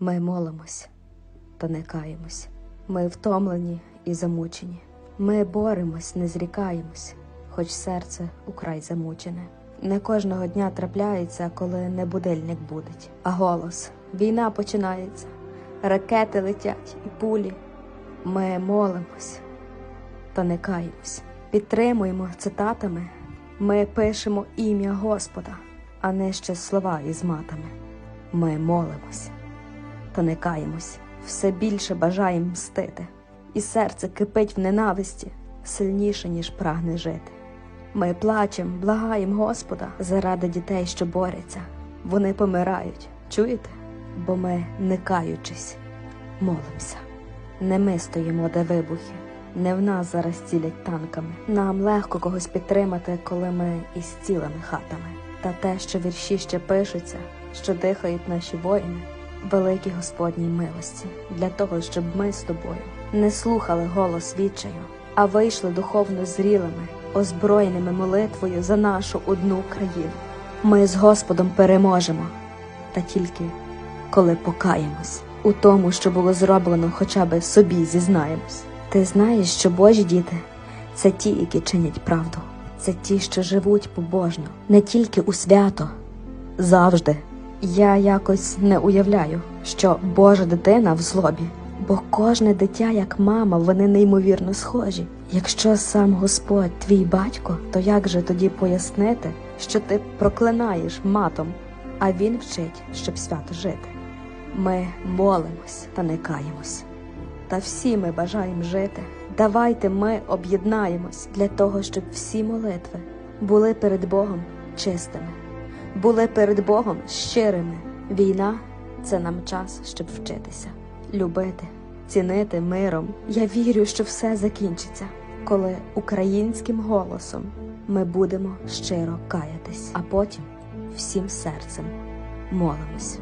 Ми молимось, та не каємось. Ми втомлені і замучені. Ми боремось, не зрікаємось, хоч серце украй замучене. Не кожного дня трапляється, коли не будильник будить, а голос. Війна починається, ракети летять і пулі. Ми молимось, та не каємось. Підтримуємо цитатами. Ми пишемо ім'я Господа, а не ще слова із матами. Ми молимось, каємось, все більше бажаємо мстити, і серце кипить в ненависті сильніше, ніж прагне жити. Ми плачем, благаємо Господа заради дітей, що борються. Вони помирають, чуєте? Бо ми, не каючись, молимося. Не ми стоїмо, де вибухи, не в нас зараз цілять танками. Нам легко когось підтримати, коли ми із цілими хатами. Та те, що вірші ще пишуться, що дихають наші воїни, великій Господній милості, для того, щоб ми з тобою не слухали голос відчаю, а вийшли духовно зрілими, озброєними молитвою за нашу одну країну. Ми з Господом переможемо, та тільки коли покаємось у тому, що було зроблено, хоча би собі зізнаємось. Ти знаєш, що Божі діти це ті, які чинять правду, це ті, що живуть побожно, не тільки у свято, завжди. Я якось не уявляю, що Божа дитина в злобі, бо кожне дитя, як мама, вони неймовірно схожі. Якщо сам Господь твій батько, то як же тоді пояснити, що ти проклинаєш матом, а він вчить, щоб свято жити? Ми молимось та не каємось. Та всі ми бажаємо жити. Давайте ми об'єднаємось для того, щоб всі молитви були перед Богом чистими, були перед Богом щирими. Війна це нам час, щоб вчитися, любити, цінити миром. Я вірю, що все закінчиться, коли українським голосом ми будемо щиро каятись, а потім всім серцем молимось.